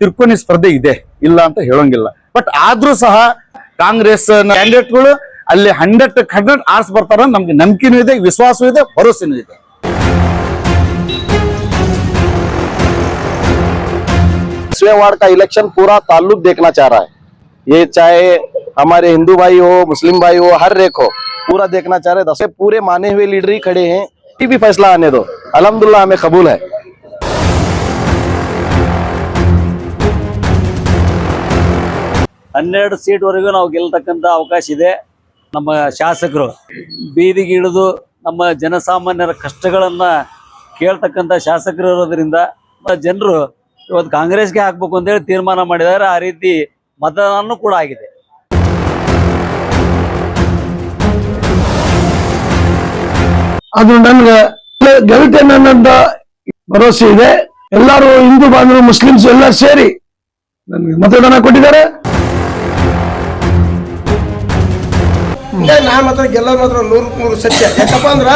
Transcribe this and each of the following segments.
ತಿರ್ಕೋನಿ ಸ್ಪರ್ಧೆ ಇದೆ ಇಲ್ಲ ಅಂತ ಹೇಳೋಂಗಿಲ್ಲ ಬಟ್ ಆದ್ರೂ ಸಹ ಕಾಂಗ್ರೆಸ್ ಕ್ಯಾಂಡಿಡೇಟ್ಗಳು ಅಲ್ಲಿ ಹಂಡ್ರೆಡ್ ಹಂಡ್ರೆಡ್ ಆರ್ಸ್ ಬರ್ತಾರ ನಮ್ಗೆ ನಂಬಿಕೆನೂ ಇದೆ ವಿಶ್ವಾಸವೂ ಇದೆ ಭರೋಸೆನೂ ಇದೆ दसवें वार्ड का इलेक्शन पूरा ताल्लुक देखना चाह रहा है ये चाहे हमारे हिंदू भाई हो मुस्लिम भाई हो हर रेख हो पूरा देखना चाह रहे हैं दसवें पूरे माने हुए लीडर ही खड़े हैं कोई भी फैसला आने दो अल्हम्दुलिल्लाह हमें कबूल है ಹನ್ನೆರಡು ಸೀಟ್ ವರೆಗೂ ನಾವು ಗೆಲ್ತಕ್ಕಂತ ಅವಕಾಶ ಇದೆ. ನಮ್ಮ ಶಾಸಕರು ಬೀದಿಗೆ ಇಳಿದು ನಮ್ಮ ಜನಸಾಮಾನ್ಯರ ಕಷ್ಟಗಳನ್ನ ಕೇಳ್ತಕ್ಕಂತ ಶಾಸಕರು ಇರೋದ್ರಿಂದ ಜನರು ಇವತ್ತು ಕಾಂಗ್ರೆಸ್ಗೆ ಹಾಕ್ಬೇಕು ಅಂತೇಳಿ ತೀರ್ಮಾನ ಮಾಡಿದ್ದಾರೆ. ಆ ರೀತಿ ಮತದಾನ ಕೂಡ ಆಗಿದೆ. ಅದು ನನ್ಗೆ ಗೆಲ್ತೇನೆ ಅನ್ನೋಂತ ಭರವಸೆ ಇದೆ. ಎಲ್ಲರೂ ಹಿಂದೂ, ಬಾಂಧವರು, ಮುಸ್ಲಿಮ್ಸ್ ಎಲ್ಲ ಸೇರಿ ನನಗೆ ಮತದಾನ ಕೊಟ್ಟಿದ್ದಾರೆ. ಮಾತ್ರ ಗೆಲ್ಲೋದು ಮಾತ್ರ ನೂರಕ್ಕೆ ನೂರು ಸತ್ಯ ಯಾಕಪ್ಪ ಅಂದ್ರ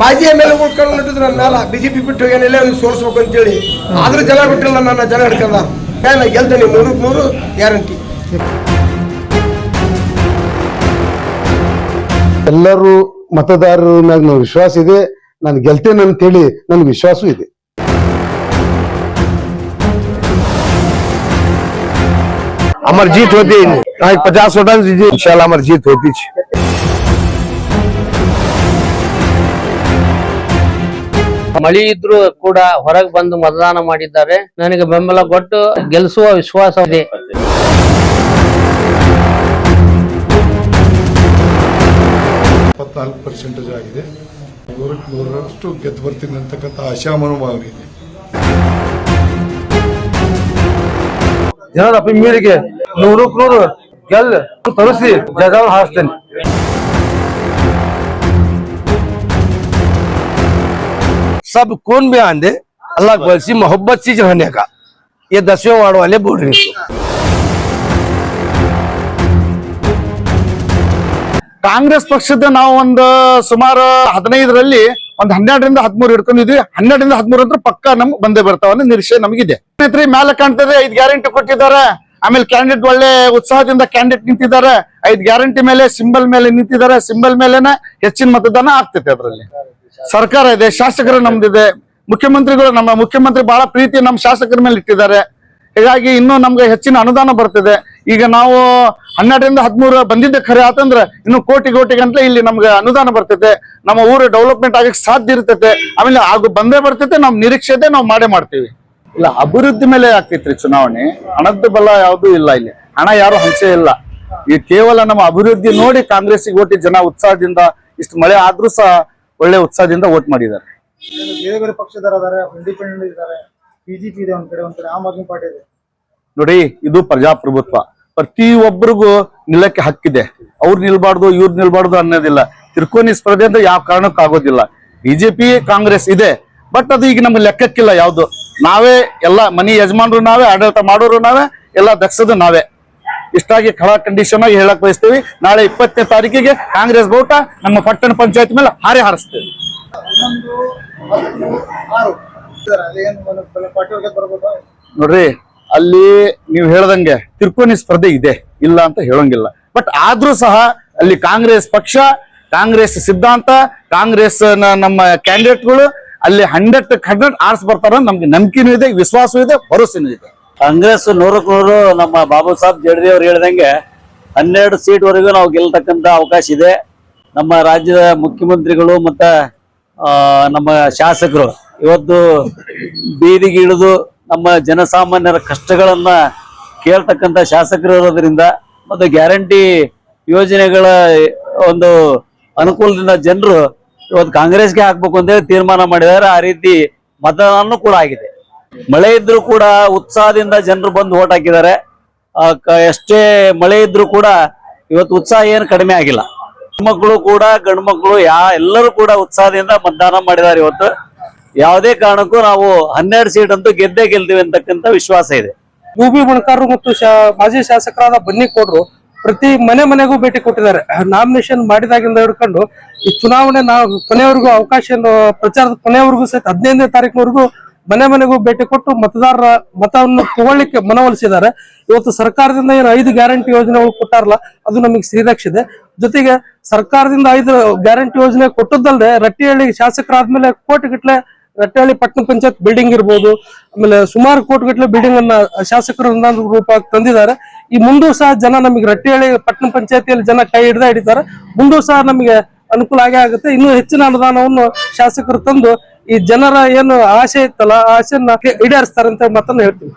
ಮಾಜಿ ಎಮ್ ಎಲ್ ಉಳ್ಕೊಂಡು ನೋಡಿದ್ರು ನನ್ನ ಮೇಲೆ ಬಿಜೆಪಿ ಬಿಟ್ಟು ಹೋಗ್ಯಾನಿಲ್ಲ ಅವ್ನಿಗೆ ಸೋಲಿಸ್ಬೇಕು ಅಂತೇಳಿ ಆದ್ರೂ ಜನ ಬಿಟ್ಟಿಲ್ಲ ನನ್ನ ಜನ ಹಿಡ್ಕೊಂಡ ಏ ನಾ ಗೆಲ್ತೇನೆ ನೂರಕ್ಕೆ ನೂರು ಗ್ಯಾರಂಟಿ ಎಲ್ಲರೂ ಮತದಾರರ ಮ್ಯಾಗ ನನಗೆ ವಿಶ್ವಾಸ ಇದೆ ನಾನು ಗೆಲ್ತೇನೆ ಅಂತೇಳಿ ನನ್ಗೆ ವಿಶ್ವಾಸ ಇದೆ हमारी जीत होती है पचास वोटन इंशाल्लाह हमारी जीत होती है ಮಳಿ ಇದ್ರು ಕೂಡ ಹೊರಗೆ ಬಂದು ಮತದಾನ ಮಾಡಿದ್ದಾರೆ. ನನಗೆ ಬೆಂಬಲ ಕೊಟ್ಟು ಗೆಲ್ಲಿಸುವ ವಿಶ್ವಾಸ ಇದೆ. ಇಪ್ಪತ್ನಾಲ್ಕು ಪರ್ಸೆಂಟೇಜ್ ಆಗಿದೆ. ನೂರಕ್ಕೆ ನೂರರಷ್ಟು ಗೆದ್ದು ಬರ್ತೀನಿ ಅಂತಕ್ಕಂಥ ಆಶಾಮನೋಭಾವ ಇದೆ ಜನರ ಮೇರೆಗೆ ನೂರಕ್ಕೆ ನೂರು ಗೆಲ್ ತರಿಸಿ ಜಗಳ ಹಾರಿಸ್ತೇನೆ. सब कौन बयान दे अल्लाह को ऐसी मोहब्बत से रहने का ये दसवें वार्ड वाले बोल रहे हैं ಕಾಂಗ್ರೆಸ್ ಪಕ್ಷದ ನಾವು ಒಂದು ಸುಮಾರು ಹದಿನೈದರಲ್ಲಿ ಒಂದ್ ಹನ್ನೆರಡರಿಂದ ಹದಿಮೂರು ಹಿಡ್ಕೊಂಡಿದ್ವಿ ಹನ್ನೆರಡರಿಂದ ಹದಿಮೂರು ಅಂದ್ರೆ ಪಕ್ಕ ನಮ್ಗೆ ಬಂದೇ ಬರ್ತಾವ ಅನ್ನೋ ನಿರೀಕ್ಷೆ ನಮಗಿದೆ ಸ್ನೇಹಿತರೆ ಮೇಲೆ ಕಾಣ್ತದೆ ಐದ್ ಗ್ಯಾರಂಟಿ ಕೊಟ್ಟಿದ್ದಾರೆ ಆಮೇಲೆ ಕ್ಯಾಂಡಿಡೇಟ್ ಒಳ್ಳೆ ಉತ್ಸಾಹದಿಂದ ಕ್ಯಾಂಡಿಡೇಟ್ ನಿಂತಿದ್ದಾರೆ. ಐದ್ ಗ್ಯಾರಂಟಿ ಮೇಲೆ ಸಿಂಬಲ್ ಮೇಲೆ ನಿಂತಿದ್ದಾರೆ. ಸಿಂಬಲ್ ಮೇಲೆನೆ ಹೆಚ್ಚಿನ ಮತದಾನ ಆಗ್ತೈತೆ ಅದರಲ್ಲಿ. ಸರ್ಕಾರ ಇದೆ, ಶಾಸಕರು ನಮ್ದಿದೆ. ಮುಖ್ಯಮಂತ್ರಿಗಳು ನಮ್ಮ ಮುಖ್ಯಮಂತ್ರಿ ಬಹಳ ಪ್ರೀತಿ ನಮ್ಮ ಶಾಸಕರ ಮೇಲೆ ಇಟ್ಟಿದ್ದಾರೆ. ಹೀಗಾಗಿ ಇನ್ನೂ ನಮ್ಗೆ ಹೆಚ್ಚಿನ ಅನುದಾನ ಬರ್ತಿದೆ. ಈಗ ನಾವು ಹನ್ನೆರಡರಿಂದ ಹದಿಮೂರು ಬಂದಿದ್ದೆ ಖರೆ ಆತಂದ್ರೆ ಇನ್ನು ಕೋಟಿ ಕೋಟಿ ಗಂಟ್ಲೆ ಇಲ್ಲಿ ನಮ್ಗೆ ಅನುದಾನ ಬರ್ತೈತೆ. ನಮ್ಮ ಊರು ಡೆವಲಪ್ಮೆಂಟ್ ಆಗಕ್ಕೆ ಸಾಧ್ಯ ಇರ್ತೈತೆ. ಆಮೇಲೆ ಆಗು ಬಂದೇ ಬರ್ತೈತೆ. ನಾವು ನಿರೀಕ್ಷೆದೆ ನಾವು ಮಾಡೇ ಮಾಡ್ತೀವಿ. ಇಲ್ಲ ಅಭಿವೃದ್ಧಿ ಮೇಲೆ ಆಗ್ತೈತ್ರಿ ಚುನಾವಣೆ. ಹಣದ ಬಲ ಯಾವ್ದು ಇಲ್ಲ ಇಲ್ಲಿ. ಹಣ ಯಾರು ಹಂಚೆ ಇಲ್ಲ. ಈ ಕೇವಲ ನಮ್ಮ ಅಭಿವೃದ್ಧಿ ನೋಡಿ ಕಾಂಗ್ರೆಸ್ಸಿಗೆ ಓಟಿ ಜನ ಉತ್ಸಾಹದಿಂದ ಇಷ್ಟು ಮಳೆ ಆದ್ರೂ ಸಹ ಒಳ್ಳೆ ಉತ್ಸಾಹದಿಂದ ವೋಟ್ ಮಾಡಿದ್ದಾರೆ. ಬೇರೆ ಬೇರೆ ಇಂಡಿಪೆಂಡೆಂಟ್ ಇದ್ದಾರೆ ಬಿಜೆಪಿ ಇದೆ ಒಂದ್ ಕಡೆ ಒಂದ್ ಕಡೆ ಆಮ್ ಆದ್ಮಿ ಪಾರ್ಟಿ ಇದೆ. ನೋಡಿ ಇದು ಪ್ರಜಾಪ್ರಭುತ್ವ. ಪ್ರತಿಯೊಬ್ಬರಿಗೂ ನಿಲ್ಲಕ್ಕೆ ಹಕ್ಕಿದೆ. ಅವ್ರು ನಿಲ್ಬಾರ್ದು ಇವ್ರು ನಿಲ್ಬಾರ್ದು ಅನ್ನೋದಿಲ್ಲ. ತಿರ್ಕೋನಿ ಸ್ಪರ್ಧೆ ಅಂದ್ರೆ ಯಾವ ಕಾರಣಕ್ಕೂ ಆಗೋದಿಲ್ಲ. ಬಿಜೆಪಿ ಕಾಂಗ್ರೆಸ್ ಇದೆ. ಬಟ್ ಅದು ಈಗ ನಮ್ಗೆ ಲೆಕ್ಕಕ್ಕಿಲ್ಲ ಯಾವ್ದು. ನಾವೇ ಎಲ್ಲ ಮನಿ ಯಜಮಾನರು ನಾವೇ ಆಡಳಿತ ಮಾಡೋರು ನಾವೇ ಎಲ್ಲ ದಕ್ಷದ ನಾವೇ. ಇಷ್ಟಾಗಿ ಕಳ ಕಂಡೀಷನ್ ಆಗಿ ಹೇಳಕ್ ಬಯಸ್ತೀವಿ. ನಾಳೆ ಇಪ್ಪತ್ತನೇ ತಾರೀಕಿಗೆ ಕಾಂಗ್ರೆಸ್ ಬೋಟ ನಮ್ಮ ಪಟ್ಟಣ ಪಂಚಾಯತ್ ಮೇಲೆ ಹಾರಿ ಹಾರಿಸ್ತೇವೆ. ನೋಡ್ರಿ ಅಲ್ಲಿ ನೀವು ಹೇಳ್ದಂಗೆ ತಿರ್ಕೋನಿ ಸ್ಪರ್ಧೆ ಇದೆ. ಇಲ್ಲ ಅಂತ ಹೇಳೋಂಗಿಲ್ಲ. ಬಟ್ ಆದ್ರೂ ಸಹ ಅಲ್ಲಿ ಕಾಂಗ್ರೆಸ್ ಪಕ್ಷ ಕಾಂಗ್ರೆಸ್ ಸಿದ್ಧಾಂತ ಕಾಂಗ್ರೆಸ್ ನಮ್ಮ ಕ್ಯಾಂಡಿಡೇಟ್ಗಳು ಅಲ್ಲಿ ಹಂಡ್ರೆಡ್ ಹಂಡ್ರೆಡ್ ಆರ್ಸ್ ಬರ್ತಾರ ನಮ್ಗೆ ನಂಬಿಕೆನೂ ಇದೆ, ವಿಶ್ವಾಸವೂ ಇದೆ ಭರೋಸೆನೂ ಇದೆ. ಕಾಂಗ್ರೆಸ್ ನೂರಕ್ಕೆ ನೂರು ನಮ್ಮ ಬಾಬು ಸಾಹೇಬ್ ಜಡ್ದಿ ಅವ್ರು ಹೇಳ್ದಂಗೆ ಹನ್ನೆರಡು ಸೀಟ್ ವರೆಗೂ ನಾವು ಗೆಲ್ತಕ್ಕಂತ ಅವಕಾಶ ಇದೆ. ನಮ್ಮ ರಾಜ್ಯದ ಮುಖ್ಯಮಂತ್ರಿಗಳು ಮತ್ತ ನಮ್ಮ ಶಾಸಕರು ಇವತ್ತು ಬೀದಿಗೆ ಇಳಿದು ನಮ್ಮ ಜನಸಾಮಾನ್ಯರ ಕಷ್ಟಗಳನ್ನ ಕೇಳ್ತಕ್ಕಂಥ ಶಾಸಕರು ಇರೋದ್ರಿಂದ ಮತ್ತು ಗ್ಯಾರಂಟಿ ಯೋಜನೆಗಳ ಒಂದು ಅನುಕೂಲದಿಂದ ಜನರು ಇವತ್ತು ಕಾಂಗ್ರೆಸ್ಗೆ ಹಾಕ್ಬೇಕು ಅಂತೇಳಿ ತೀರ್ಮಾನ ಮಾಡಿದ್ದಾರೆ. ಆ ರೀತಿ ಮತದಾನ ಕೂಡ ಆಗಿದೆ. ಮಳೆ ಇದ್ರೂ ಕೂಡ ಉತ್ಸಾಹದಿಂದ ಜನರು ಬಂದು ಓಟ್ ಹಾಕಿದ್ದಾರೆ. ಎಷ್ಟೇ ಮಳೆ ಇದ್ರೂ ಕೂಡ ಇವತ್ತು ಉತ್ಸಾಹ ಏನು ಕಡಿಮೆ ಆಗಿಲ್ಲ. ಮಕ್ಕಳು ಕೂಡ ಗಂಡು ಮಕ್ಕಳು ಯಾ, ಎಲ್ಲರೂ ಕೂಡ ಉತ್ಸಾಹದಿಂದ ಮತದಾನ ಮಾಡಿದ್ದಾರೆ ಇವತ್ತು. ಯಾವುದೇ ಕಾರಣಕ್ಕೂ ನಾವು ಹನ್ನೆರಡು ಸೀಟ್ ಅಂತೂ ಗೆದ್ದೇ ಗೆಲ್ತೀವಿ ಅಂತಕ್ಕಂಥ ವಿಶ್ವಾಸ ಇದೆ. ಭೂಮಿ ಬಣಕಾರರು ಮತ್ತು ಮಾಜಿ ಶಾಸಕರಾದ ಬನ್ನಿಕೋಡ್ರು ಪ್ರತಿ ಮನೆ ಮನೆಗೂ ಭೇಟಿ ಕೊಟ್ಟಿದ್ದಾರೆ. ನಾಮಿನೇಷನ್ ಮಾಡಿದಾಗಿಂದ ಹಿಡ್ಕೊಂಡು ಈ ಚುನಾವಣೆ ನಾವು ಕೊನೆಯವರೆಗೂ ಅವಕಾಶ ಪ್ರಚಾರದ ಕೊನೆಯವರೆಗೂ ಸಹಿತ ಹದಿನೈದನೇ ತಾರೀಕಿನವರೆಗೂ ಮನೆ ಮನೆಗೂ ಭೇಟಿ ಕೊಟ್ಟು ಮತದಾರರ ಮತವನ್ನು ತಗೊಳ್ಳಿಕ್ಕೆ ಮನವೊಲಿಸಿದ್ದಾರೆ. ಇವತ್ತು ಸರ್ಕಾರದಿಂದ ಏನು ಐದು ಗ್ಯಾರಂಟಿ ಯೋಜನೆಗಳು ಕೊಟ್ಟಾರಲ್ಲ, ಅದು ನಮಗೆ ಶ್ರೀರಕ್ಷಿದೆ. ಜೊತೆಗೆ ಸರ್ಕಾರದಿಂದ ಐದು ಗ್ಯಾರಂಟಿ ಯೋಜನೆ ಕೊಟ್ಟದ್ದಲ್ಲದೆ ರಟ್ಟಿಹಳ್ಳಿ ಶಾಸಕರಾದ್ಮೇಲೆ ಕೋಟಿಗಟ್ಲೆ ರಟ್ಟಹಳ್ಳಿ ಪಟ್ಟಣ ಪಂಚಾಯತ್ ಬಿಲ್ಡಿಂಗ್ ಇರ್ಬೋದು, ಆಮೇಲೆ ಸುಮಾರು ಕೋಟಿಗಟ್ಟಲೆ ಬಿಲ್ಡಿಂಗ್ ಅನ್ನ ಶಾಸಕರು ಅನುದಾನದ ರೂಪವಾಗಿ ತಂದಿದ್ದಾರೆ. ಈ ಮುಂದೂ ಸಹ ಜನ ನಮಗೆ ರಟ್ಟಿಹಳ್ಳಿ ಪಟ್ಟಣ ಪಂಚಾಯತಿಯಲ್ಲಿ ಜನ ಕೈ ಹಿಡ್ದ ಹಿಡಿತಾರೆ. ಮುಂದೂ ಸಹ ನಮಗೆ ಅನುಕೂಲ ಆಗೇ ಆಗುತ್ತೆ. ಇನ್ನೂ ಹೆಚ್ಚಿನ ಅನುದಾನವನ್ನು ಶಾಸಕರು ತಂದು ಈ ಜನರ ಏನು ಆಸೆ ಇತ್ತಲ್ಲ, ಆ ಆಸೆಯನ್ನ ಈಡೇರಿಸ್ತಾರೆ ಅಂತ ಮಾತನ್ನ ಹೇಳ್ತೀನಿ.